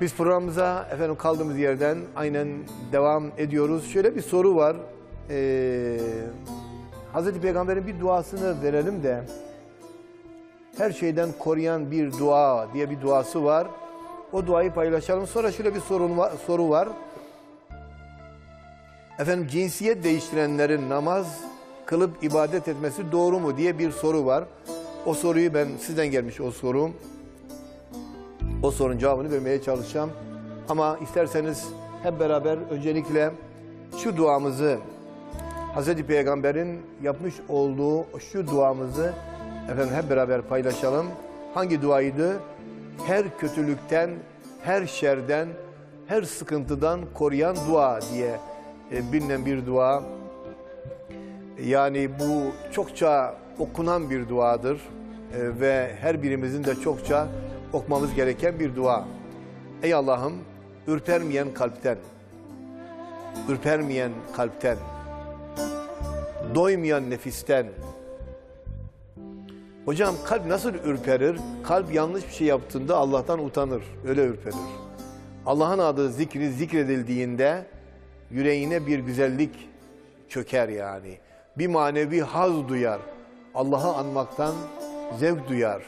Biz programımıza efendim kaldığımız yerden aynen devam ediyoruz. Şöyle bir soru var. Ee, Hazreti Peygamber'in bir duasını verelim de her şeyden koruyan bir dua diye bir duası var. O duayı paylaşalım. Sonra şöyle bir sorun var, soru var. Efendim cinsiyet değiştirenlerin namaz kılıp ibadet etmesi doğru mu diye bir soru var. O soruyu ben sizden gelmiş o soru. O sorunun cevabını vermeye çalışacağım. Ama isterseniz hep beraber öncelikle şu duamızı Hazreti Peygamber'in yapmış olduğu şu duamızı efendim hep beraber paylaşalım. Hangi duaydı? Her kötülükten, her şerden, her sıkıntıdan koruyan dua diye e, bilinen bir dua. Yani bu çokça okunan bir duadır E, ve her birimizin de çokça okumamız gereken bir dua. Ey Allah'ım ürpermeyen kalpten, ürpermeyen kalpten, doymayan nefisten. Hocam kalp nasıl ürperir? Kalp yanlış bir şey yaptığında Allah'tan utanır, öyle ürperir. Allah'ın adı zikri zikredildiğinde yüreğine bir güzellik çöker yani. Bir manevi haz duyar. Allah'ı anmaktan zevk duyar.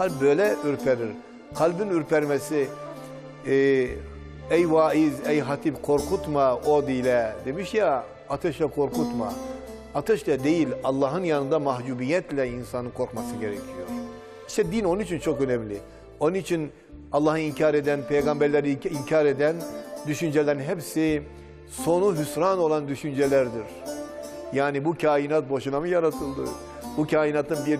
Kalp böyle ürperir. Kalbin ürpermesi e, ey vaiz, ey hatip korkutma o dile demiş ya ateşle korkutma. Ateşle değil Allah'ın yanında mahcubiyetle insanın korkması gerekiyor. İşte din onun için çok önemli. Onun için Allah'ı inkar eden, peygamberleri inkar eden düşüncelerin hepsi sonu hüsran olan düşüncelerdir. Yani bu kainat boşuna mı yaratıldı? Bu kainatın bir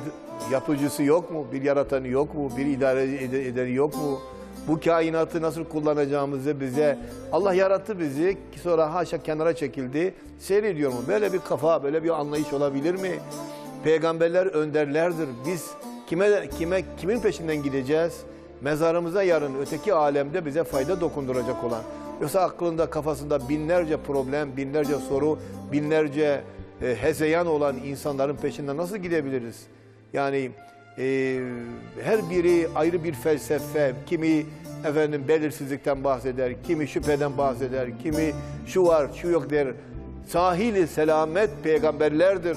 yapıcısı yok mu? Bir yaratanı yok mu? Bir idare ed- edeni yok mu? Bu kainatı nasıl kullanacağımızı bize Allah yarattı bizi sonra haşa kenara çekildi. Seyrediyor mu? Böyle bir kafa, böyle bir anlayış olabilir mi? Peygamberler önderlerdir. Biz kime kime kimin peşinden gideceğiz? Mezarımıza yarın öteki alemde bize fayda dokunduracak olan. Yoksa aklında kafasında binlerce problem, binlerce soru, binlerce e, hezeyan olan insanların peşinden nasıl gidebiliriz? Yani e, her biri ayrı bir felsefe, kimi efendim belirsizlikten bahseder, kimi şüpheden bahseder, kimi şu var, şu yok der. Sahili selamet peygamberlerdir.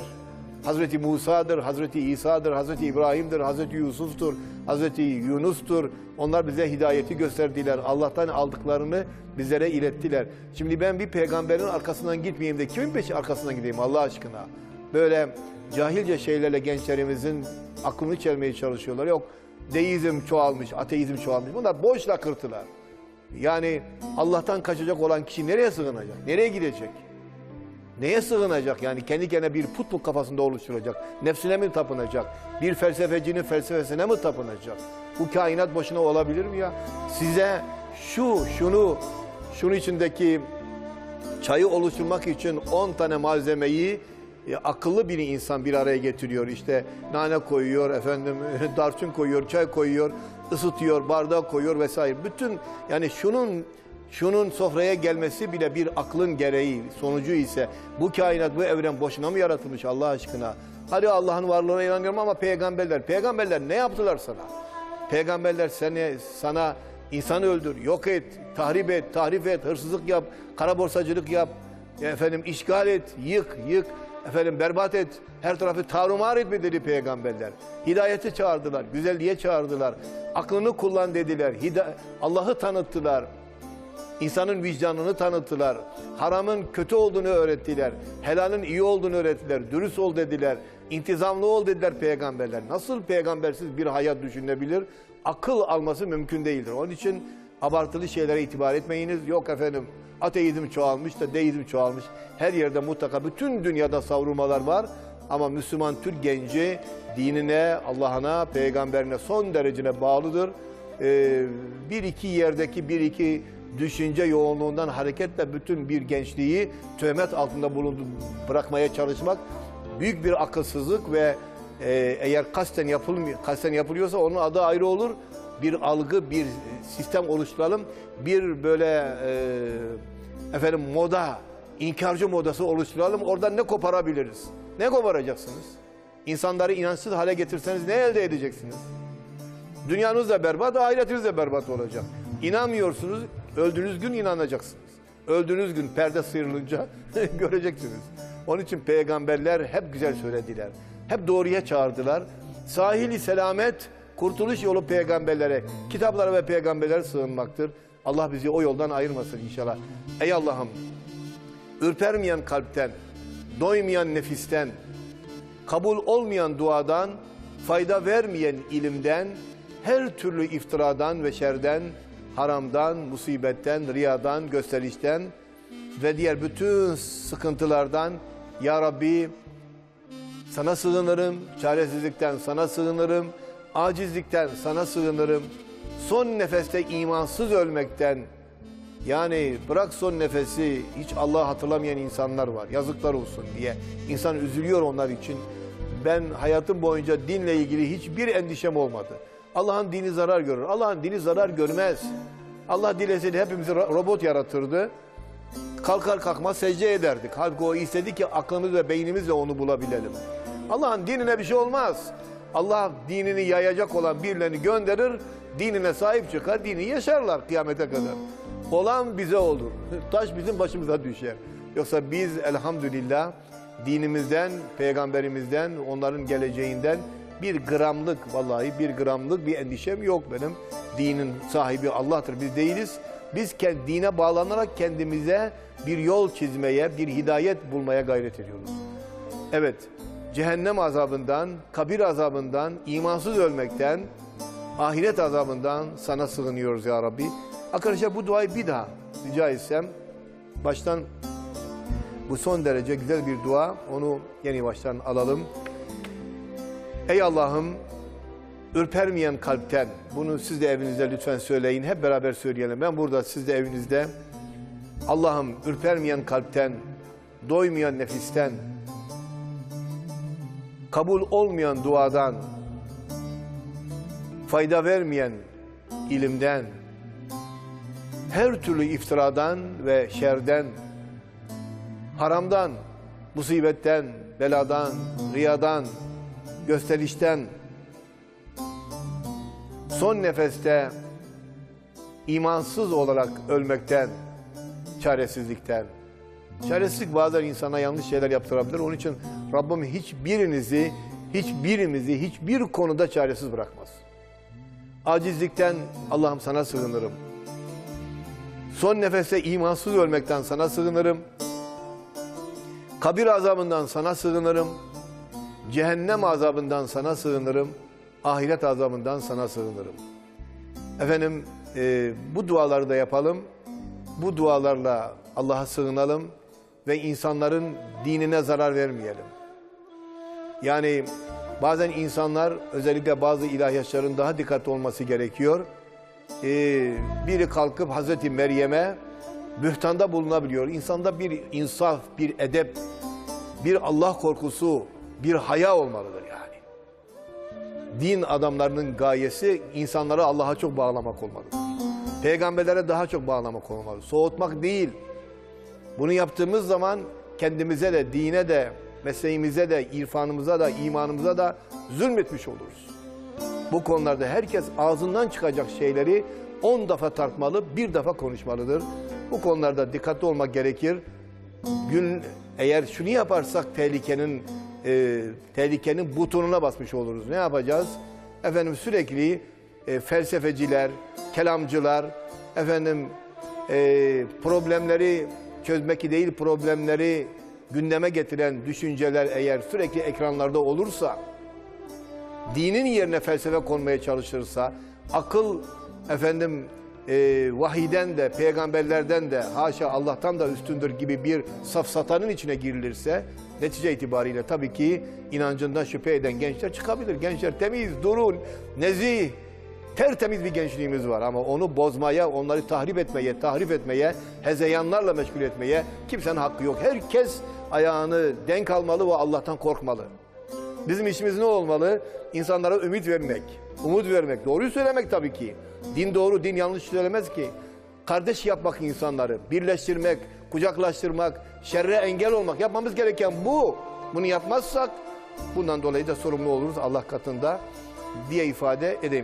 Hazreti Musa'dır, Hazreti İsa'dır, Hazreti İbrahim'dir, Hazreti Yusuf'tur, Hazreti Yunus'tur. Onlar bize hidayeti gösterdiler. Allah'tan aldıklarını bizlere ilettiler. Şimdi ben bir peygamberin arkasından gitmeyeyim de kimin peşi arkasından gideyim Allah aşkına? Böyle cahilce şeylerle gençlerimizin aklını çelmeye çalışıyorlar. Yok deizm çoğalmış, ateizm çoğalmış. Bunlar boş lakırtılar. Yani Allah'tan kaçacak olan kişi nereye sığınacak? Nereye gidecek? Neye sığınacak yani kendi kendine bir put mu kafasında oluşturacak? Nefsine mi tapınacak? Bir felsefecinin felsefesine mi tapınacak? Bu kainat boşuna olabilir mi ya? Size şu, şunu, şunun içindeki çayı oluşturmak için 10 tane malzemeyi e, akıllı bir insan bir araya getiriyor. İşte nane koyuyor, efendim darçın koyuyor, çay koyuyor, ısıtıyor, bardağı koyuyor vesaire. Bütün yani şunun şunun sofraya gelmesi bile bir aklın gereği, sonucu ise bu kainat, bu evren boşuna mı yaratılmış Allah aşkına? Hadi Allah'ın varlığına inanıyorum ama peygamberler, peygamberler ne yaptılar sana? Peygamberler seni, sana insanı öldür, yok et, tahrip et, tahrif et, hırsızlık yap, kara borsacılık yap, efendim işgal et, yık, yık, efendim berbat et, her tarafı tarumar et dedi peygamberler. Hidayeti çağırdılar, güzelliğe çağırdılar, aklını kullan dediler, Allah'ı tanıttılar, İnsanın vicdanını tanıttılar. Haramın kötü olduğunu öğrettiler. Helalin iyi olduğunu öğrettiler. Dürüst ol dediler. İntizamlı ol dediler peygamberler. Nasıl peygambersiz bir hayat düşünebilir? Akıl alması mümkün değildir. Onun için abartılı şeylere itibar etmeyiniz. Yok efendim ateizm çoğalmış da deizm çoğalmış. Her yerde mutlaka bütün dünyada savrulmalar var. Ama Müslüman Türk genci dinine, Allah'ına, peygamberine son derecine bağlıdır. Ee, bir iki yerdeki bir iki düşünce yoğunluğundan hareketle bütün bir gençliği töhmet altında bulundu bırakmaya çalışmak büyük bir akılsızlık ve e, eğer kasten yapılmıyor kasten yapılıyorsa onun adı ayrı olur. Bir algı, bir sistem oluşturalım. Bir böyle e, efendim moda, inkarcı modası oluşturalım. Oradan ne koparabiliriz? Ne koparacaksınız? İnsanları inançsız hale getirseniz ne elde edeceksiniz? Dünyanız da berbat, ahiretiniz de berbat olacak. İnanmıyorsunuz, öldüğünüz gün inanacaksınız. Öldüğünüz gün perde sıyrılınca göreceksiniz. Onun için peygamberler hep güzel söylediler. Hep doğruya çağırdılar. Sahili selamet, kurtuluş yolu peygamberlere, kitaplara ve peygamberlere sığınmaktır. Allah bizi o yoldan ayırmasın inşallah. Ey Allah'ım, ürpermeyen kalpten, doymayan nefisten, kabul olmayan duadan, fayda vermeyen ilimden, her türlü iftiradan ve şerden, haramdan, musibetten, riyadan, gösterişten ve diğer bütün sıkıntılardan Ya Rabbi sana sığınırım, çaresizlikten sana sığınırım, acizlikten sana sığınırım. Son nefeste imansız ölmekten, yani bırak son nefesi hiç Allah'ı hatırlamayan insanlar var. Yazıklar olsun diye. İnsan üzülüyor onlar için. Ben hayatım boyunca dinle ilgili hiçbir endişem olmadı. Allah'ın dini zarar görür. Allah'ın dini zarar görmez. Allah dileseydi hepimizi ro- robot yaratırdı. Kalkar kalkmaz secde ederdik. Halbuki o istedi ki aklımız ve beynimizle onu bulabilelim. Allah'ın dinine bir şey olmaz. Allah dinini yayacak olan birilerini gönderir, dinine sahip çıkar, dini yaşarlar kıyamete kadar. Olan bize olur. Taş bizim başımıza düşer. Yoksa biz elhamdülillah dinimizden, peygamberimizden, onların geleceğinden bir gramlık vallahi bir gramlık bir endişem yok benim. Dinin sahibi Allah'tır biz değiliz. Biz kend- dine bağlanarak kendimize bir yol çizmeye, bir hidayet bulmaya gayret ediyoruz. Evet, cehennem azabından, kabir azabından, imansız ölmekten, ahiret azabından sana sığınıyoruz ya Rabbi. Arkadaşlar bu duayı bir daha rica etsem, baştan bu son derece güzel bir dua, onu yeni baştan alalım. Ey Allah'ım, ürpermeyen kalpten, bunu siz de evinizde lütfen söyleyin, hep beraber söyleyelim. Ben burada, siz de evinizde. Allah'ım ürpermeyen kalpten, doymayan nefisten, kabul olmayan duadan, fayda vermeyen ilimden, her türlü iftiradan ve şerden, haramdan, musibetten, beladan, riyadan, gösterişten, son nefeste imansız olarak ölmekten, çaresizlikten. Çaresizlik bazen insana yanlış şeyler yaptırabilir. Onun için Rabbim hiçbirinizi, hiçbirimizi hiçbir konuda çaresiz bırakmaz. Acizlikten Allah'ım sana sığınırım. Son nefeste imansız ölmekten sana sığınırım. Kabir azabından sana sığınırım. Cehennem azabından sana sığınırım. Ahiret azabından sana sığınırım. Efendim e, bu duaları da yapalım. Bu dualarla Allah'a sığınalım ve insanların dinine zarar vermeyelim. Yani bazen insanlar özellikle bazı ilahiyatçıların daha dikkatli olması gerekiyor. Ee, biri kalkıp Hazreti Meryem'e bühtanda bulunabiliyor. İnsanda bir insaf, bir edep, bir Allah korkusu, bir haya olmalıdır yani. Din adamlarının gayesi insanları Allah'a çok bağlamak olmalıdır. Peygamberlere daha çok bağlamak olmalı. Soğutmak değil. Bunu yaptığımız zaman kendimize de, dine de, mesleğimize de, irfanımıza da, imanımıza da zulmetmiş oluruz. Bu konularda herkes ağzından çıkacak şeyleri 10 defa tartmalı, bir defa konuşmalıdır. Bu konularda dikkatli olmak gerekir. Gün eğer şunu yaparsak tehlikenin e, tehlikenin butonuna basmış oluruz. Ne yapacağız? Efendim sürekli e, felsefeciler, kelamcılar, efendim e, problemleri çözmek değil problemleri gündeme getiren düşünceler eğer sürekli ekranlarda olursa, dinin yerine felsefe konmaya çalışırsa, akıl efendim e, vahiden de, peygamberlerden de, haşa Allah'tan da üstündür gibi bir safsatanın içine girilirse, netice itibariyle tabii ki inancından şüphe eden gençler çıkabilir. Gençler temiz, duru, nezih, tertemiz bir gençliğimiz var ama onu bozmaya, onları tahrip etmeye, tahrip etmeye, hezeyanlarla meşgul etmeye kimsenin hakkı yok. Herkes ayağını denk almalı ve Allah'tan korkmalı. Bizim işimiz ne olmalı? İnsanlara ümit vermek, umut vermek, doğruyu söylemek tabii ki. Din doğru, din yanlış söylemez ki. Kardeş yapmak insanları, birleştirmek, kucaklaştırmak, şerre engel olmak. Yapmamız gereken bu. Bunu yapmazsak bundan dolayı da sorumlu oluruz Allah katında diye ifade edeyim.